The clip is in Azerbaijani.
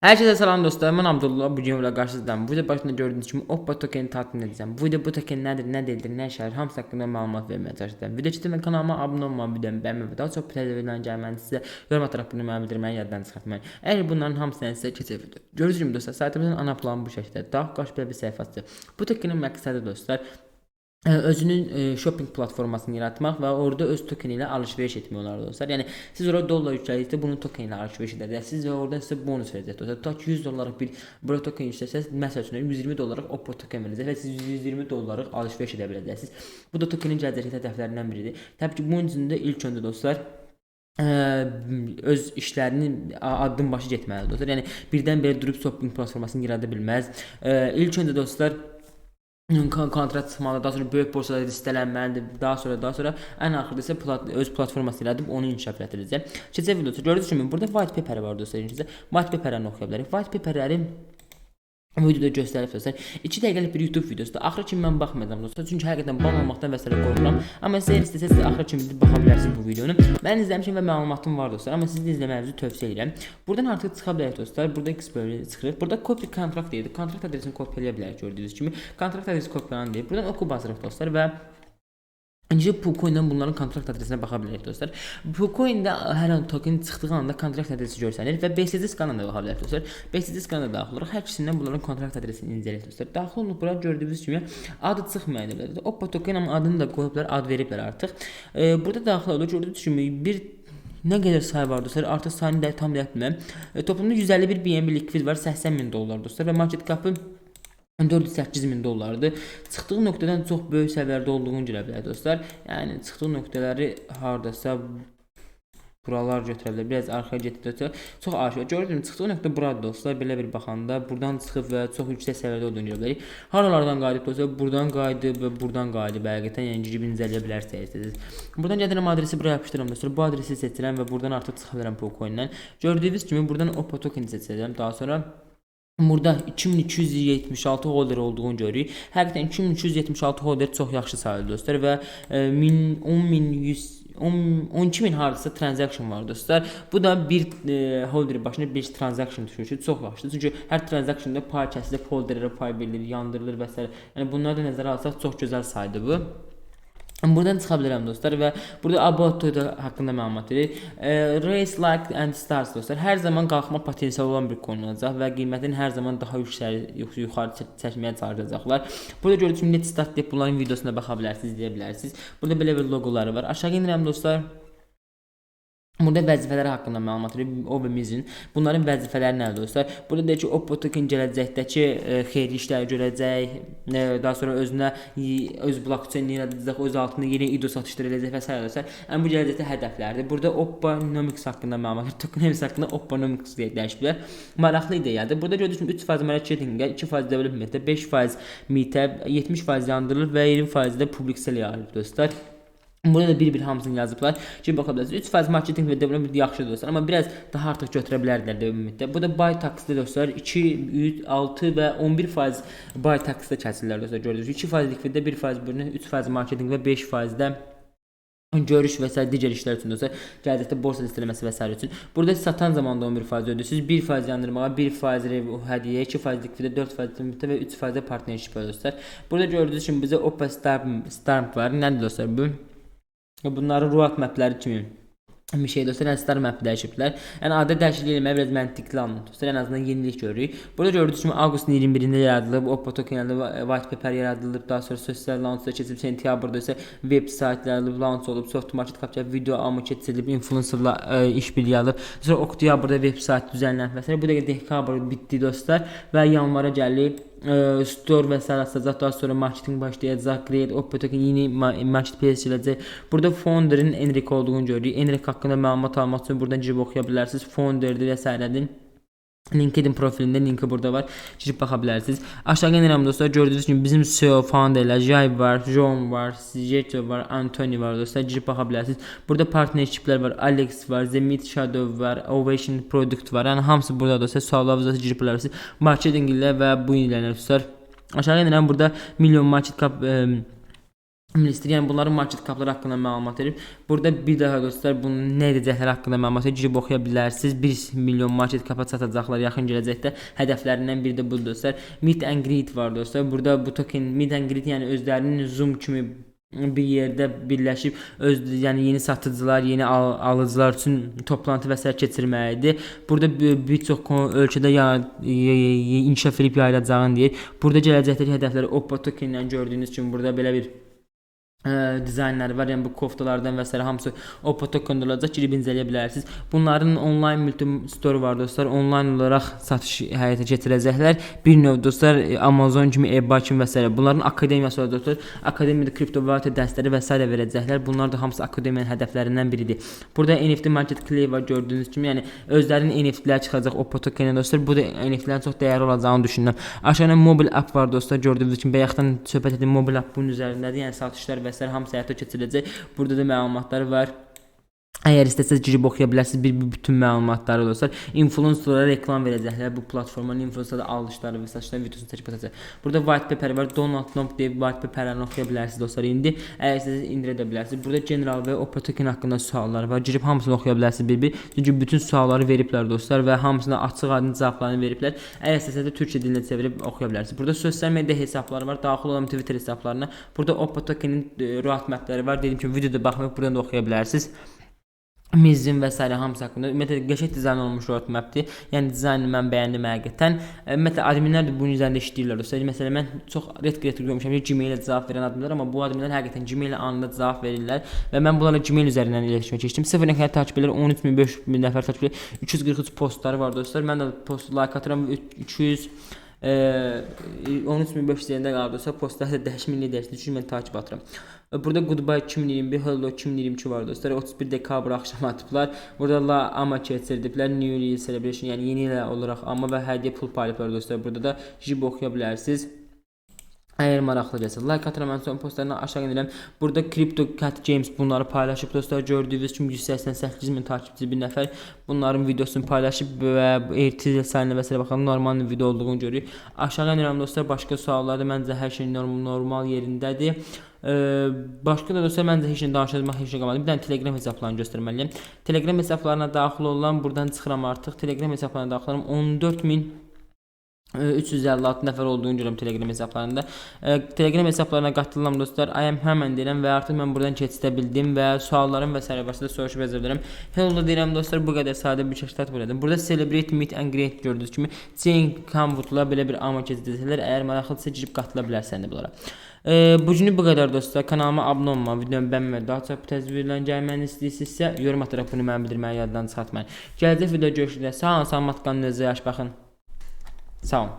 Herkese selam dostlar. Ben Abdullah. Bugün ilə qarşınızdayım. Bu video başında gördüğünüz kimi Oppo tokeni tatmin edeceğim. Bu video bu token nedir, ne değildir, ne işler, hamısı hakkında məlumat vermeye çalışacağım. Video çəkdim kanalıma abunə olmağı, videomu bəyənməyi və daha çox televizyondan gəlməni sizə yorum ataraq bunu mənə bildirməyi yaddan çıxartmayın. Əgər bunların hamısını sizə keçə video. Gördüyünüz kimi dostlar, saytımızın ana planı bu şəkildə. Daha qarşı belə bir səhifəsi. Bu tokenin məqsədi dostlar özünün e, shopping platformasını yaratmaq və orada öz tokeni ilə alış-veriş etmək olar dostlar. Yəni siz orada dollar yüklədikdə bunun tokeni ilə alış-veriş edəcəksiniz və oradan sizə bonus verəcək dostlar. Ta ki 100 dollarlıq bir bura token yükləsəz, məsəl üçün 120 dollarlıq Oppo token verəcək və siz 120 dollarlıq alış-veriş edə biləcəksiniz. Bu da tokenin gələcək hədəflərindən biridir. Təbii ki, bunun üçün də ilk öncə dostlar ə, öz işlərini a- addım başı getməlidir. Yəni birdən-birə durub shopping platformasını yarada bilməz. Ə, ilk öncə dostlar kontrakt çıxmalı, daha sonra böyük borsada listələnməlidir. Daha sonra daha sonra ən axırda isə plat öz platforması yaradıb onu inkişaf etdirəcək. Keçən videoda gördüyünüz kimi burada white paper var dostlar. White paperləri oxuya bilərik. White paperləri bu videoda göstərib dostlar. 2 dəqiqəlik bir YouTube videosudur. Axıra kimi mən baxmayacağam dostlar. Çünki həqiqətən ban olmaqdan və s. qorxuram. Amma siz istəsəz də axıra kimi baxa bilərsiniz bu videonu. Mən izləmişəm və məlumatım var dostlar. Amma sizin də izləməyinizi tövsiyə edirəm. Buradan artıq çıxa bilərik dostlar. Burada Explorer çıxır. Burada copy contract deyir. Kontrakt adresini kopyalaya bilərik gördüyünüz kimi. Kontrakt adresi kopyalandı deyir. Buradan oku basırıq dostlar və İkinci Pucoin-dən bunların kontrakt adresinə baxa bilərik dostlar. Pucoin-də hər an token çıxdığı anda kontrakt adresi görsənir və BSD skanına da baxa bilərik dostlar. BSD skanına daxil oluraq hər ikisindən bunların kontrakt adresini incələyək dostlar. Daxil olub bura gördüyünüz kimi adı bilər. Oppo token amma adını da qoyublar, ad veriblər artıq. E, burada daxil olur gördüyünüz kimi bir nə qədər sayı var dostlar? Artıq sayını da tam deyə bilmirəm. E, toplamda 151 BNB likvid var, 80 min dollar dostlar və market capı 408 min dollardır. Çıxdığı nöqtədən çox böyük səviyyədə olduğunu görə bilər dostlar. Yəni çıxdığı nöqtələri hardasa buralar götürə bilər. Biraz arxaya getdikcə çox aşağı. Gördünüz çıxdığı nöqtə buradır dostlar. Belə bir baxanda buradan çıxıb və çox yüksək səviyyədə olduğunu görə bilərik. Haralardan qayıdıb dostlar? Buradan qayıdıb və buradan qayıdıb. Həqiqətən yəni girib incələyə bilərsiniz. Buradan gəlirəm adresi buraya yapışdırıram dostlar. Bu adresi seçirəm və buradan artıq çıxa bilərəm Pocoin-dən. Gördüyünüz kimi buradan Oppo token seçəcəm. Daha sonra Burada 2276 holder olduğunu görürük. Həqiqətən 2276 holder çox yaxşı sayılır dostlar və e, 1000 10100 10 12000 hardasa transaction var dostlar. Bu da bir e, holder başına 5 transaction düşür ki, çox yaxşıdır. Çünki hər transactionda pay kəsilib, holderlərə pay verilir, yandırılır və s. Yəni bunları da nəzərə alsaq çox gözəl saydır bu. Buradan çıxa bilərəm dostlar və burada about to da haqqında məlumat verir. E, race like and stars dostlar. Hər zaman qalxma potensialı olan bir coin olacaq və qiymətini hər zaman daha yüksəli yux- yuxarı çək- çəkməyə çalışacaqlar. Burada gördüyünüz kimi net start deyib bunların videosuna baxa bilərsiniz, izləyə bilərsiniz. Burada belə bir loqoları var. Aşağı enirəm dostlar. Burada vəzifələri haqqında məlumat verir. O və Mizin. Bunların vəzifələri nədir dostlar? Burada deyir ki, Oppo token gələcəkdəki e, xeyirli işləri görəcək, e, daha sonra özünə öz blockchain yaradacaq, öz altında yeni IDO satışları edəcək və s. dostlar. Yəni bu gələcəkdə hədəflərdir. Burada Opponomics haqqında məlumat verir. Tokenomics haqqında Opponomics deyə dəyişiblər. Maraqlı ideyadır. Burada gördüyünüz kimi 3% marketinqə, 2% developmentə, 5% meetə, 70% yandırılır və 20% də public sale yayılır dostlar. Burada da bir-bir hamısını yazıblar ki, baxa bilərsiniz. 3% marketinq və development yaxşıdır dostlar, amma biraz daha artıq götürə bilərdilər developmentdə. Bu da buy tax-dır dostlar. 2, 3, 6 və 11% buy tax-da kəsilirlər dostlar. Gördünüz. 2% likviddə, 1% burnə, 3% marketinq və 5% də görüş və s. digər işlər üçün dostlar, gələcəkdə borsa listələməsi və s. üçün. Burada satan zamanda 11% ödəyirsiniz. 1% yandırmağa, 1% rev hədiyyə, 2% likvidə, 4% limitə və 3% də partnership dostlar. Burada gördüyünüz kimi bizə Oppa Starm, Starm var. Nədir dostlar bu? Bunları ruat mapləri kimi bir şey dostlar, yəni star map dəyişiblər. Yəni adı dəyişiklik eləməyə biraz məntiqli alınır. Dostlar, ən azından yenilik görürük. Burada gördüyünüz kimi avqustun 21-də yaradılıb, Oppo tokenlərdə white paper yaradılıb, daha sonra sosial launchda keçib, sentyabrda isə web saytları launch olub, soft market kapçaq video alımı keçirilib, influencerla ə, işbirliyi alıb. Sonra oktyabrda veb sayt düzənlənib və. Bu dəqiqə dekabr bitdi dostlar və yanvara gəlib ə, store və sair açacaq. Daha sonra marketinq başlayacaq. Create Oppo token yeni ma- marketplace gələcək. Burada founder'ın Enric olduğunu görürük. Enric haqqında məlumat almaq üçün buradan girib oxuya bilərsiniz. Founder'dir və s. LinkedIn profilində linki burada var. Girib baxa bilərsiniz. Aşağı enirəm dostlar. Gördüyünüz kimi bizim CEO founderlər Jay var, John var, Sijeto var, Anthony var dostlar. Girib baxa bilərsiniz. Burada partnershiplər var. Alex var, Zemit Shadow var, Ovation Product var. Yəni hamısı burada dostlar. Suallarınıza girib bilərsiniz. Marketinq ilə və bu ilə dostlar. Aşağı enirəm burada milyon market cap e, Ministri yəni bunların market kapları haqqında məlumat verib. Burada bir daha dostlar bunun nə edəcəkləri haqqında məlumat verib. Girib oxuya bilərsiniz. 1 milyon market kapa çatacaqlar yaxın gələcəkdə. Hədəflərindən biri də budur dostlar. Meet and greet var dostlar. Burada bu token meet and greet yəni özlərinin Zoom kimi bir yerdə birləşib öz yəni yeni satıcılar, yeni al alıcılar üçün toplantı və s. keçirməlidir. Burada bir çox ölkədə ya y- y- inkişaf edib yayılacağını deyir. Burada gələcəkdəki hədəfləri Oppo token-lə gördüyünüz kimi burada belə bir ə, dizaynları var. Yəni bu koftalardan və s. hamısı Oppo token olacaq. Girib incələyə bilərsiniz. Bunların onlayn multi store var dostlar. Onlayn olaraq satış həyata keçirəcəklər. Bir növ dostlar e, Amazon kimi, eBay kimi və s. Bunların akademiyası var dostlar. Akademiyada kriptovalyuta dərsləri və s. verəcəklər. Bunlar da hamısı akademiyanın hədəflərindən biridir. Burada NFT market clay var gördüyünüz kimi. Yəni özlərinin NFT-lər çıxacaq Oppo token dostlar. Bu da NFT-lərin çox dəyərli olacağını düşünürəm. Aşağıda mobil app var dostlar. Gördüyünüz kimi bayaqdan söhbət etdiyim mobil app bunun üzərindədir. Yəni satışlar və s. hamısı həyata keçiriləcək. Burada da məlumatlar var. Əgər istəsəz girib oxuya bilərsiniz bir, bir bütün məlumatları dostlar. Influencerlara reklam verəcəklər. Bu platformanın influencerlara alışları və satışları videosunu çəkib atacaq. Burada white paper var. Donald Trump deyə white paperlərini oxuya bilərsiniz dostlar. İndi əgər istəsəz indirə də bilərsiniz. Burada general və Opera token haqqında suallar var. Girib hamısını oxuya bilərsiniz bir-bir. Çünki bütün sualları veriblər dostlar və hamısına açıq aydın cavablarını veriblər. Əgər istəsəz də türkçə dilinə çevirib oxuya bilərsiniz. Burada sosial media hesabları var. Daxil olan Twitter hesablarına. Burada Opera tokenin e, roadmapləri var. Dediyim kimi videoda baxmayıb buradan da oxuya bilərsiniz. Mizin və s. hamısı haqqında ümumiyyətlə qəşəng dizayn olunmuş roadmapdır. Yəni dizaynını mən bəyəndim həqiqətən. E, Ümumiyyətlə adminlər də bunun üzərində işləyirlər. Dostlar, məsələn mən çox red creator görmüşəm ki, Gmail-ə cavab verən adminlər, amma bu adminlər həqiqətən Gmail-ə anında cavab verirlər və mən bunlarla Gmail üzərindən iletişimə keçdim. 0 nəfər takipçilər, 13000, 5000 nəfər takipçilər, 343 postları var dostlar. Mən də post like atıram 300 e, 13500 yerində qaldısa postları da dəyişmə edərsiniz. Çünki mən takip atıram. Burada Goodbye 2021, Hello 2022 var dostlar. 31 dekabr axşamı atıblar. Burada La Ama keçirdiblər. New Year Celebration, yəni yeni il olaraq amma və hədiyyə pul paylayıblar dostlar. Burada da jib oxuya bilərsiniz. Əgər maraqlıcası like atıram mən son postlarına aşağı indirəm. Burada Crypto Cat James bunları paylaşıb dostlar. Gördüyünüz kimi 188 min takipçisi bir nəfər bunların videosunu paylaşıb və ertəsi sayına və s. baxın normal video olduğunu görürük. Aşağı indirəm dostlar. Başqa suallarda məncə hər şey normal, normal yerindədir. Ee, başqa da dostlar məncə heç nə danışacaq heç nə qalmadı. Bir dənə Telegram hesablarını göstərməliyəm. Telegram hesablarına daxil olan buradan çıxıram artıq. Telegram hesablarına daxil olam 14000 e, 356 nəfər olduğunu görürəm Telegram hesablarında. Telegram hesablarına qatılıram dostlar. Ayəm həmən deyirəm və artıq mən buradan keçidə bildim və suallarım və s. varsa da soruşub yazə bilərəm. Hello deyirəm dostlar, bu qədər sadə bir şəkildə buradan. Burada celebrate meet and greet gördüyünüz kimi Jane Camwoodla belə bir amma keçirdilər. Əgər maraqlıdırsa girib qatıla bilərsən də bunlara. E, bu günü bu qədər dostlar. Kanalıma abunə olma, videomu bəyənmə, daha çox təsvirlərini gəlməni istəyirsinizsə, yorum ataraq bunu mənə bildirməyi yaddan çıxartmayın. Gələcək videoda görüşürük. Sağ olun, salamat qalın, özünüzə yaxşı baxın. Sağ olun.